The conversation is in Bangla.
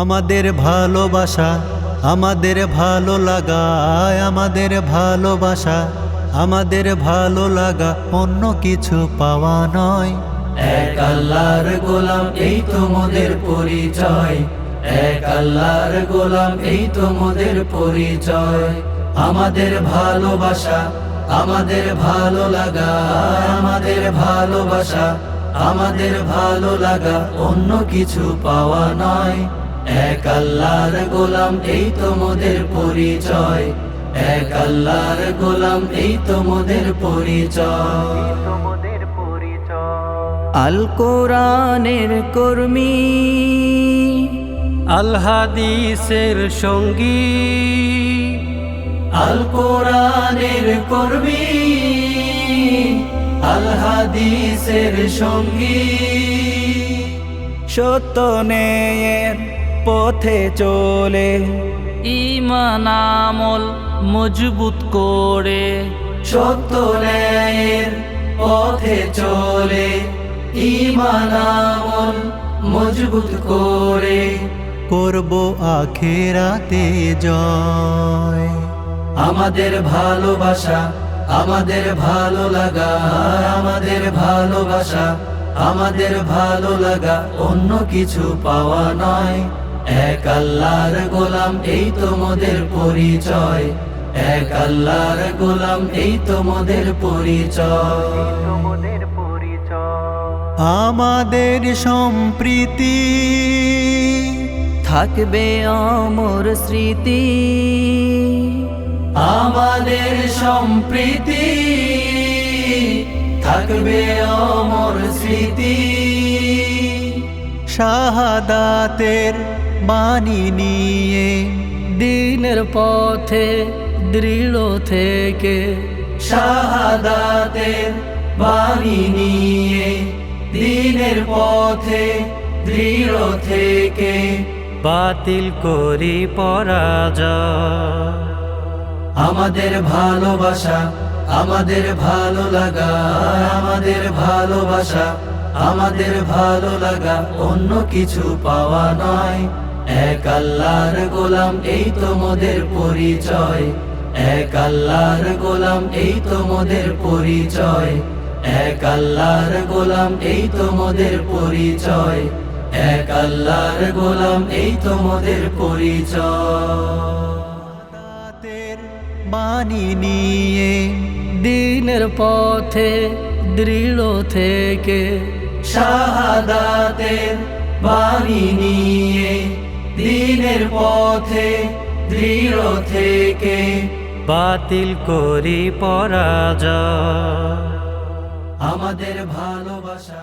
আমাদের ভালোবাসা, আমাদের ভালো লাগায় আমাদের ভালোবাসা, আমাদের ভালো লাগা, অন্য কিছু পাওয়া নয়। এক আল্লাহর গোলাম, এই তোমাদের পরিচয়। এক আল্লাহর গোলাম, এই তোমাদের পরিচয়। আমাদের ভালোবাসা, আমাদের ভালো লাগা আমাদের ভালোবাসা, আমাদের ভালো লাগা, অন্য কিছু পাওয়া নয়। এক আল্লাহর গোলাম এই তো মোদের পরিচয়। এক আল্লাহর গোলাম এই তো মোদের পরিচয়। আল কোরআনের কর্মী আল হাদিসের সঙ্গী। আল কোরআনের কর্মী আল হাদিসের সঙ্গী। সত্য ন্যায়ের পথে চলে। ইমান আমল মজবুত করে। সত্য ন্যায়ের পথে চলে। ইমান আমল মজবুত করে। করব আখেরাতে জয়। আমাদের ভালোবাসা আমাদের ভালো লাগা আমাদের ভালোবাসা আমাদের ভালো লাগা অন্য কিছু পাওয়া নয়। এক আল্লাহর গোলাম, এই তোমাদের পরিচয়। এক আল্লাহর গোলাম, এই তো মোদের পরিচয়। আমাদের সম্প্রীতি থাকবে অমর স্মৃতি। আমাদের সম্প্রীতি থাকবে অমর স্মৃতি। শাহাদাতের বাণী নিয়ে দিনের পথে দৃঢ় থেকে শাহাদাতের বাণী নিয়ে দিনের পথে দৃঢ় থেকে বাতিল করি পরাজয়। আমাদের ভালোবাসা, আমাদের ভালো লাগা, আমাদের ভালোবাসা, আমাদের ভালো লাগা অন্য কিছু পাওয়া নয়। এক আল্লাহর গোলাম এই তো মোদের পরিচয়। এক আল্লাহর গোলাম এই তো মোদের পরিচয়। এক আল্লাহর গোলাম এই তো মোদের পরিচয়। এক আল্লাহর গোলাম এই তো মোদের পরিচয়। বাণী নিয়ে দিনের পথে দৃঢ় থেকে শাহাদাতের বাণী নিয়ে দিনের পথে দৃঢ় থেকে বাতিল করি পরাজয়। আমাদের ভালোবাসা